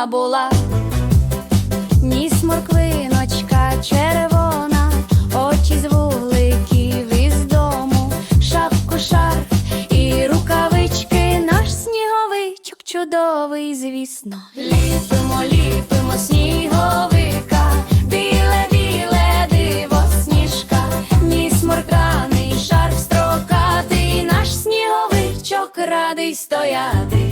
червона була, ніс морквиночка червона, очі з вуликів із дому, шапку шарф і рукавички, наш сніговичок чудовий, звісно. Ліпимо, ліпимо сніговика, біле, біле диво сніжка, ніс морканий шарф строкатий, наш сніговичок радий стояти.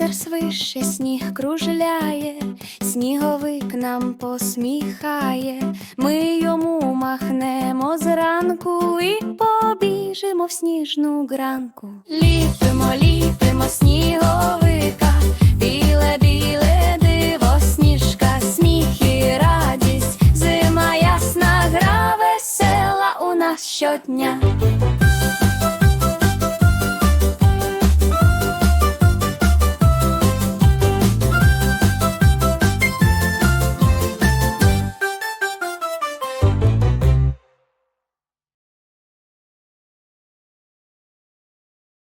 Вітер свише, сніг кружляє, сніговик нам посміхає, ми йому махнемо зранку і побіжимо в сніжну гранку. Ліпимо, ліпимо сніговика, біле, біле диво сніжка, сміх і радість, зима ясна, гра весела у нас щодня.